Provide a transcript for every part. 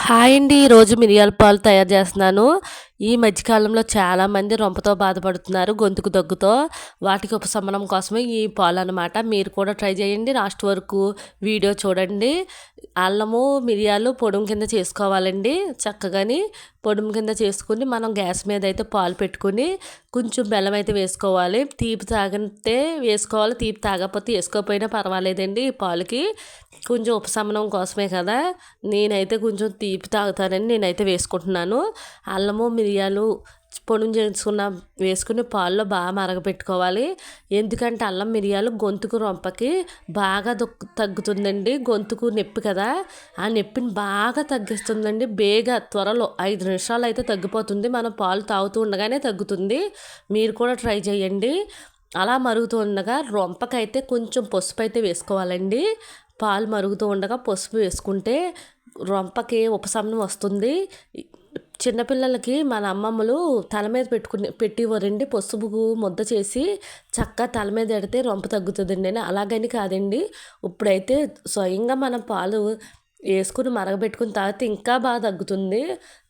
Hi అండి ఈరోజు మిరియాల పాలు తయారు చేస్తున్నాను. ఈ మధ్యకాలంలో చాలామంది రొంపతో బాధపడుతున్నారు గొంతుకు దగ్గుతో. వాటికి ఉపశమనం కోసమే ఈ పాలు అనమాట మీరు కూడా ట్రై చేయండి. లాస్ట్ వరకు వీడియో చూడండి. అల్లము మిరియాలు పొడుము కింద చేసుకోవాలండి. చక్కగాని పొడుము కింద చేసుకుని మనం గ్యాస్ మీద అయితే పాలు పెట్టుకుని కొంచెం బెల్లం అయితే వేసుకోవాలి. తీపి తాగితే వేసుకోవాలి తీపి తాగకపోతే వేసుకోకపోయినా పర్వాలేదండి ఈ పాలకి. కొంచెం ఉపశమనం కోసమే కదా. నేనైతే కొంచెం తీపి తాగుతానని నేనైతే వేసుకుంటున్నాను. అల్లము మిరియాలు పొడుం చేసుకున్న వేసుకుని పాల్లో బాగా మరగపెట్టుకోవాలి. ఎందుకంటే అల్లం మిరియాలు గొంతుకు రొంపకి బాగా తగ్గుతుందండి. గొంతుకు నొప్పి కదా. ఆ నొప్పిని బాగా తగ్గిస్తుందండి. బేగా త్వరలో ఐదు నిమిషాలు అయితే తగ్గిపోతుంది. మనం పాలు తాగుతూ ఉండగానే తగ్గుతుంది. మీరు కూడా ట్రై చేయండి. అలా మరుగుతూ ఉండగా రొంపకైతే కొంచెం పసుపు అయితే వేసుకోవాలండి. పాలు మరుగుతూ ఉండగా పసుపు వేసుకుంటే రొంపకి ఉపశమనం వస్తుంది. చిన్నపిల్లలకి మన అమ్మమ్మలు తల మీద పెట్టుకుని పెట్టివ్వరండి పసుపు ముద్ద చేసి చక్క తల మీద ఎడితే రొంప తగ్గుతుందండి. అని అలాగని కాదండి. ఇప్పుడైతే స్వయంగా మనం పాలు వేసుకుని మరగబెట్టుకుని తాగితే ఇంకా బాగా తగ్గుతుంది.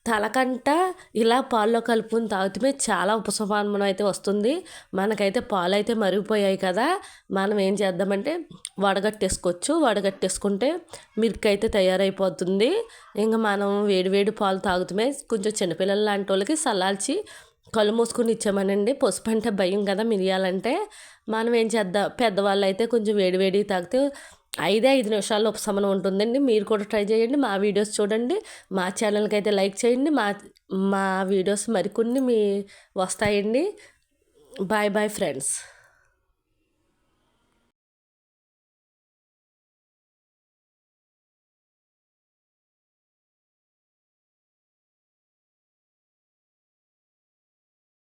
తలకంట ఇలా పాల్లో కలుపుకుని తాగితే చాలా ఉపశమనం అయితే వస్తుంది. మనకైతే పాలు అయితే మరిగిపోయాయి కదా. మనం ఏం చేద్దామంటే వడగట్టేసుకోవచ్చు. వడగట్టేసుకుంటే మిల్క్ అయితే తయారైపోతుంది. ఇంకా మనం వేడివేడి పాలు తాగుతామే. కొంచెం చిన్నపిల్లలు లాంటి వాళ్ళకి సలాల్చి కళ్ళు మూసుకుని ఇచ్చామనండి. పసుపు అంటే భయం కదా మిరియాలంటే. మనం ఏం చేద్దాం? పెద్దవాళ్ళు అయితే కొంచెం వేడివేడి తాగితే ఐదే ఐదు నిమిషాల్లో ఉపశమనం ఉంటుందండి. మీరు కూడా ట్రై చేయండి. మా వీడియోస్ చూడండి. మా ఛానల్కి అయితే లైక్ చేయండి. మా మా వీడియోస్ మరికొన్ని మీ వస్తాయండి. Bye bye friends.